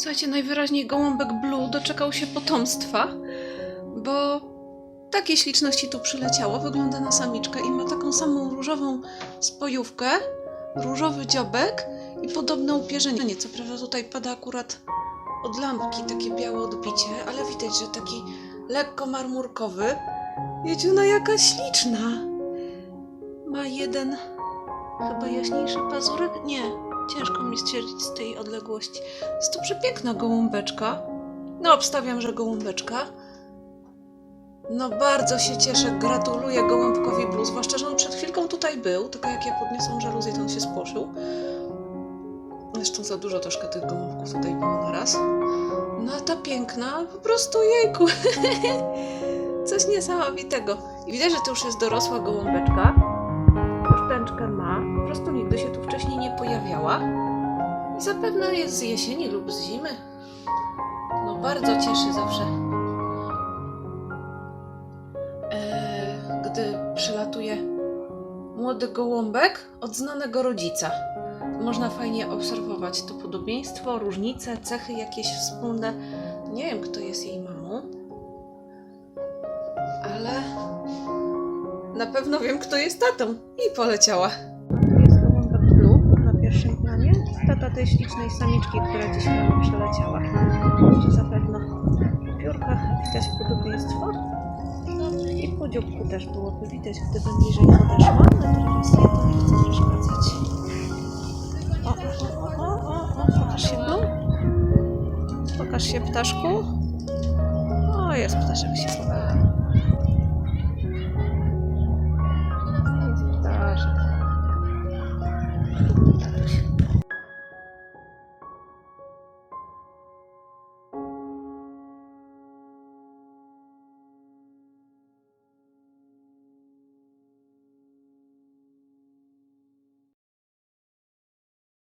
Słuchajcie, najwyraźniej gołąbek Blue doczekał się potomstwa, bo takiej śliczności tu przyleciało. Wygląda na samiczkę i ma taką samą różową spojówkę, różowy dziobek i podobne upierzenie. Co prawda tutaj pada akurat od lampki takie białe odbicie, ale widać, że taki lekko marmurkowy. Jedziuna jaka śliczna! Ma jeden chyba jaśniejszy pazurek? Nie, ciężko mi stwierdzić z tej odległości. Jest to przepiękna gołąbeczka. No, obstawiam, że gołąbeczka. No, bardzo się cieszę, gratuluję gołąbkowi Blue, zwłaszcza, że on przed chwilką tutaj był, tylko jak ja podniosłam żaluzję, to on się spłoszył. Zresztą za dużo troszkę tych gołąbków tutaj było na raz. No, a ta piękna, po prostu jejku. Coś niesamowitego. I widać, że to już jest dorosła gołąbeczka. I zapewne jest z jesieni lub z zimy. No bardzo cieszy zawsze. Eee, gdy przylatuje młody gołąbek od znanego rodzica. Można fajnie obserwować to podobieństwo, różnice, cechy jakieś wspólne. Nie wiem, kto jest jej mamą, ale na pewno wiem, kto jest tatą. I poleciała. Tata tej ślicznej samiczki, która dziś rano przeleciała. Jeszcze zapewne w piórkach widać podobieństwo. No i po dzióbku też byłoby widać, gdybym bliżej podeszła. No teraz ja to nie chcę przeszkadzać. O, o, o, o, o, pokaż się Blue. Pokaż się ptaszku. O, jest ptaszek się pokazał. Jest ptaszek. Tatuś.